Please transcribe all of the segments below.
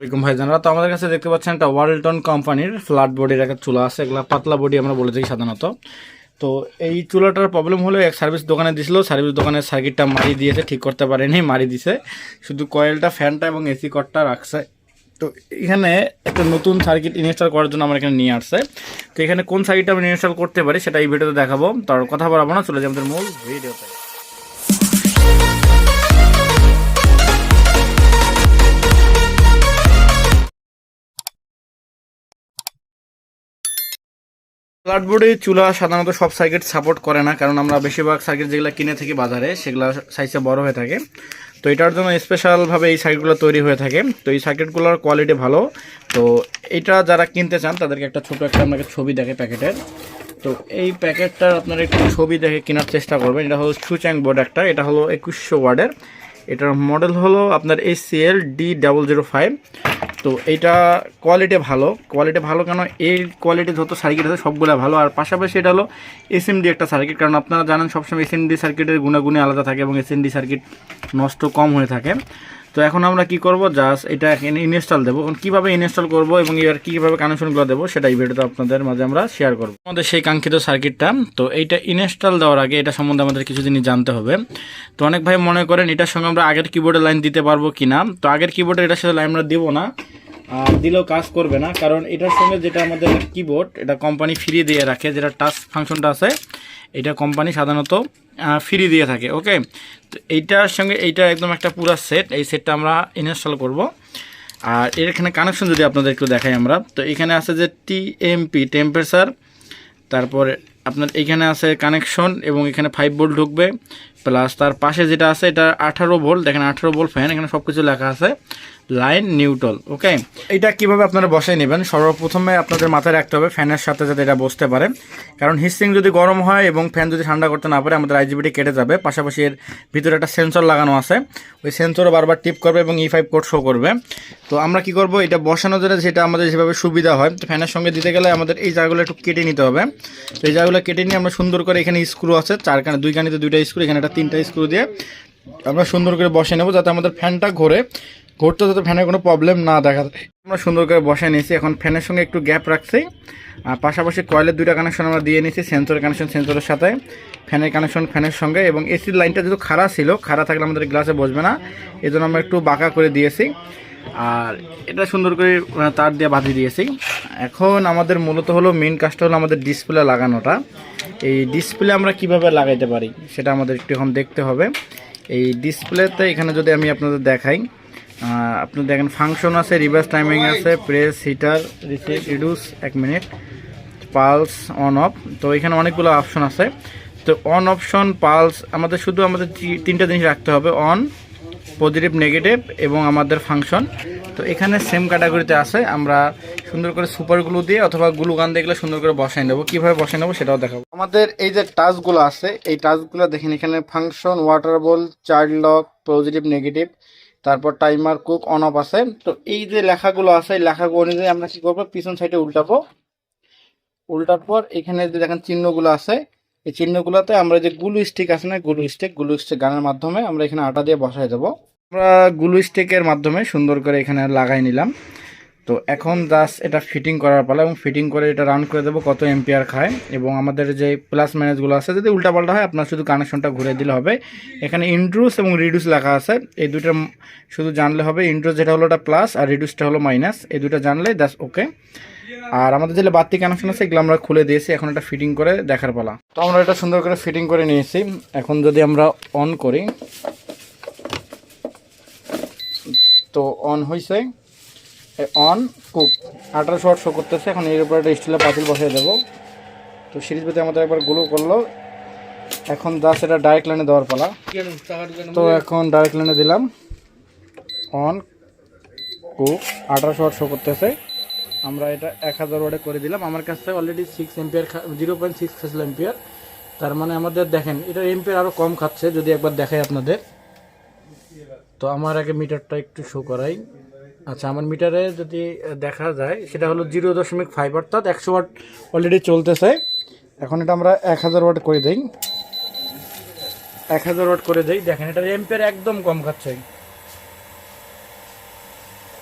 এরকম ভাই জানারা তো আমাদের কাছে দেখতে পাচ্ছেন একটা ওয়ার্ল্টন কোম্পানির ফ্ল্যাট বডির একটা চুলা আছে। এগুলা পাতলা বডি আমরা বলে থাকি সাধারণত। তো এই চুলাটার প্রবলেম হলো, এক সার্ভিস দোকানে দিছিল। সার্ভিস দোকানের সার্কিটটা মারি দিয়েছে, ঠিক করতে পারেনি মারি দিছে। শুধু কয়েলটা, ফ্যানটা এবং এসি কটটা রাখছে। তো এখানে একটা নতুন সার্কিট ইনস্টল করার জন্য আমার এখানে নিয়ে আসছে। তো এখানে কোন সার্কিটটা আমি ইনস্টল করতে পারি, সেটা এই ভিডিওতে দেখাবো। তার কথা বলব না, চলে যাই আমাদের মূল ভিডিওতে। ফ্ল্যাটবোর্ডে চুলা সাধারণত সব সার্কিট সাপোর্ট করে না, কারণ আমরা বেশিরভাগ সার্কিট যেগুলো কিনে থাকি বাজারে, সেগুলো সাইজে বড় হয়ে থাকে। তো এটার জন্য স্পেশালভাবে এই সার্কিটগুলো তৈরি হয়ে থাকে। তো এই সার্কিটগুলোর কোয়ালিটি ভালো। তো এটা যারা কিনতে চান, তাদেরকে একটা ছোট একটা আপনাকে ছবি দেখে প্যাকেটের। তো এই প্যাকেটটার আপনারা একটু ছবি দেখে কেনার চেষ্টা করবেন। এটা হলো সুচ্যাং বোর্ড একটা এটা হলো একুশশো ওয়ার্ডের। এটার মডেল হলো আপনার S ACL D double zero five তো এইটা কোয়ালিটি ভালো। কোয়ালিটি ভালো কেন? এই কোয়ালিটি যত সার্কিট আছে সবগুলো ভালো। আর পাশাপাশি এটা হলো এসএমডি একটা সার্কিট কারণ আপনারা জানেন সবসময় এসএমডি সার্কিটের গুণাগুণে আলাদা থাকে এবং এসএমডি সার্কিট নষ্ট কম হয়ে থাকে। তো এখন আমরা কি করব? জাস্ট এটা ইনস্টল দেবো। কীভাবে ইনস্টল করব এবং এর কীভাবে কানেকশনগুলো দেবো সেটা এই ভিডিওতে আপনাদের মাঝে আমরা শেয়ার করব। আমাদের সেই কাঙ্ক্ষিত সার্কিটটা তো এইটা ইনস্টল দেওয়ার আগে এটা সম্বন্ধে আমাদের কিছু জিনিস জানতে হবে। তো অনেক ভাই মনে করেন এটার সঙ্গে আমরা আগের কিবোর্ডের লাইন দিতে পারব কি না তো আগের কিবোর্ডের এটার সাথে লাইন আমরা দিব না। দিলেও কাজ করবে না, কারণ এটার সঙ্গে যেটা আমাদের কিবোর্ড এটা কোম্পানি ফ্রি দিয়ে রাখে, যেটা টাচ ফাংশনটা আছে এটা কোম্পানি সাধারণত ফ্রি দিয়ে থাকে ওকে তো এইটার সঙ্গে এইটা একদম একটা পুরো সেট এই সেটটা আমরা ইনস্টল করব। আর এর এখানে কানেকশন যদি আপনাদের একটু দেখাই আমরা, তো এখানে আছে যে টিএমপি টেম্পারেচার তারপর আপনার এখানে আছে কানেকশন এবং এখানে ফাইভ ভোল্ট ঢুকবে প্লাস তার পাশে যেটা আছে, এটা আঠারো ভোল্ট দেখেন আঠারো ভোল্ট ফ্যান এখানে সব কিছু লেখা আছে। লাইন নিউট্রাল ওকে এটা কীভাবে আপনারা বসাই নেবেন? সর্বপ্রথমে আপনাদের মাথায় রাখতে হবে ফ্যানের সাথে যাতে এটা বসতে পারে। কারণ হিস্টিং যদি গরম হয় এবং ফ্যান যদি ঠান্ডা করতে না পারে, আমাদের আইজিবিটি কেটে যাবে। পাশাপাশি এর ভিতরে একটা সেন্সর লাগানো আছে। ওই সেন্সরও বারবার টিপ করবে এবং ই ফাইভ কোড শো করবে। তো আমরা কি করব? এটা বসানো জন্য যেটা আমাদের যেভাবে সুবিধা হয়, তো ফ্যানের সঙ্গে দিতে গেলে আমাদের এই জায়গাগুলো একটু কেটে নিতে হবে। তো এই জায়গাগুলো কেটে নিয়ে আমরা সুন্দর করে এখানে স্ক্রু আছে, চারখানে দুই কানিতে দুইটা স্ক্রু এখানে একটা তিনটা স্ক্রু দিয়ে আমরা সুন্দর করে বসে নেব যাতে আমাদের ফ্যানটা ঘোরে। ঘুরতে যাতে ফ্যানের কোনো প্রবলেম না দেখা যায়। আমরা সুন্দর করে বসে নিয়েছি। এখন ফ্যানের সঙ্গে একটু গ্যাপ রাখছি। আর পাশাপাশি কয়েলের দুইটা কানেকশন আমরা দিয়ে নিয়েছি সেন্সরের কানেকশন সেন্সরের সাথে। ফ্যানের কানেকশন ফ্যানের সঙ্গে এবং এসির লাইনটা যেহেতু খাড়া ছিল, খাড়া থাকলে আমাদের গ্লাসে বসবে না। এই জন্য আমরা একটু বাঁকা করে দিয়েছি। আর এটা সুন্দর করে তার দিয়ে বাঁধিয়ে দিয়েছি। এখন আমাদের মূলত হলো মেন কাজটা হলো আমাদের ডিসপ্লে লাগানোটা। এই ডিসপ্লে আমরা কীভাবে লাগাইতে পারি, সেটা আমাদের একটু এখন দেখতে হবে। এই ডিসপ্লেতে এখানে যদি আমি আপনাদের দেখাই আপনি দেখেন ফাংশন আছে রিভার্স টাইমিং আছে প্রেস হিটার রিসিভ রিডিউস এক মিনিট পালস অন অফ তো এখানে অনেকগুলো অপশন আছে। তো অন অপশন পালস আমাদের শুধু আমাদের তিনটা জিনিস রাখতে হবে অন পজিটিভ নেগেটিভ এবং আমাদের ফাংশন তো এখানে সেম ক্যাটাগরিতে আছে, আমরা সুন্দর করে সুপার গ্লু দিয়ে অথবা গ্লু গান দেখলে সুন্দর করে বসাই নেব। কীভাবে বসাই নেব সেটাও দেখাবো। আমাদের এই যে টাচগুলো আছে, এই টাচগুলো দেখেন, এখানে function water ball child lock positive negative তারপর টাইমার কুক অন অফ আছে। তো এই যে লেখাগুলো আছে, এই লেখাগুলো অনুযায়ী আমরা কি করব, পিছন সাইডে উল্টাবো। উল্টার পর এখানে যে দেখেন চিহ্নগুলো আছে, এই চিহ্নগুলোতে আমরা যে গুলু স্টিক আছে না গুলু স্টিক গুলু স্টিক গানের মাধ্যমে আমরা এখানে আটা দিয়ে বসাই দেবো। আমরা গুলু স্টিকের মাধ্যমে সুন্দর করে এখানে লাগাই নিলাম। তো এখন জাস্ট এটা ফিটিং করার পালা এবং ফিটিং করে এটা রান করে দেবো কত এম্পিয়ার খায় এবং আমাদের যে প্লাস ম্যানেজগুলো আছে, যদি উল্টাপাল্টা হয়, আপনার শুধু কানেকশনটা ঘুরে দিলে হবে। এখানে ইন্ট্রুস এবং রিডিউস লেখা আছে। এই দুইটা শুধু জানলে হবে ইন্ট্রুস যেটা হলো ওটা প্লাস আর রিডিউসটা হলো মাইনাস এই দুটো জানলে দ্যাটস ওকে আর আমাদের যে বাড়তি কানেকশন আছে, এগুলো আমরা খুলে দিয়েছি, এখন এটা ফিটিং করে দেখার পালা। তো আমরা এটা সুন্দর করে ফিটিং করে নিয়েছি। এখন যদি আমরা অন করি, তো অন হয়েছে অন কুক আঠারোশো ওয়াট শো করতেছে। এখন এর উপরে একটা স্টিলের পাতিল বসিয়ে দেবো। তো সিরিজ পেতে আমাদের একবারগুলো করল। এখন জাস্ট এটা ডাইরেক্ট লাইনে দেওয়ার পালা। তো এখন ডাইরেক্ট লাইনে দিলাম। অন কুক আঠারোশো ওয়াট শো করতেছে। আমরা এটা এক হাজার ওয়ার্ডে করে দিলাম। আমার কাছে already six ampere zero point six Faisal ampere তার মানে আমাদের দেখেন, এটা এম্পিয়ার আরও কম খাচ্ছে, যদি একবার দেখাই আপনাদের। তো আমার আগে মিটারটা একটু শো করাই। আচ্ছা আমার মিটারে যদি দেখা যায়, সেটা হলো জিরো দশমিক ফাইভ অর্থাৎ একশো ওয়াট অলরেডি চলতেছে। এখন এটা আমরা এক হাজার ওয়াট করে দিই। এক হাজার ওয়াট করে দিই। দেখেন, এটা এম্পের একদম কম খাচ্ছে।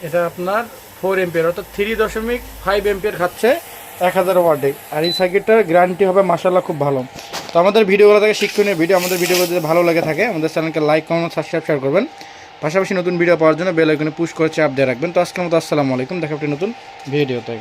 এটা আপনার ফোর এম্পের অর্থাৎ থ্রি দশমিক ফাইভ এম্পের খাচ্ছে এক হাজার ওয়াটে আর এই সার্কিটটার গ্যারান্টি হবে মাসাল্লাহ খুব ভালো। তো আমাদের ভিডিওগুলো থেকে শিক্ষণীয় ভিডিও, আমাদের ভিডিওগুলো যদি ভালো লাগে থাকে, আমাদের চ্যানেলকে লাইক কমেন্ট সাবস্ক্রাইব শেয়ার করবেন। পাশাপাশি নতুন ভিডিও পাওয়ার জন্য বেলাইকনে পুশ করে চাপ দিয়ে রাখবেন। তো আজকের মতো আসসালামু আলাইকুম। দেখা নতুন ভিডিওতে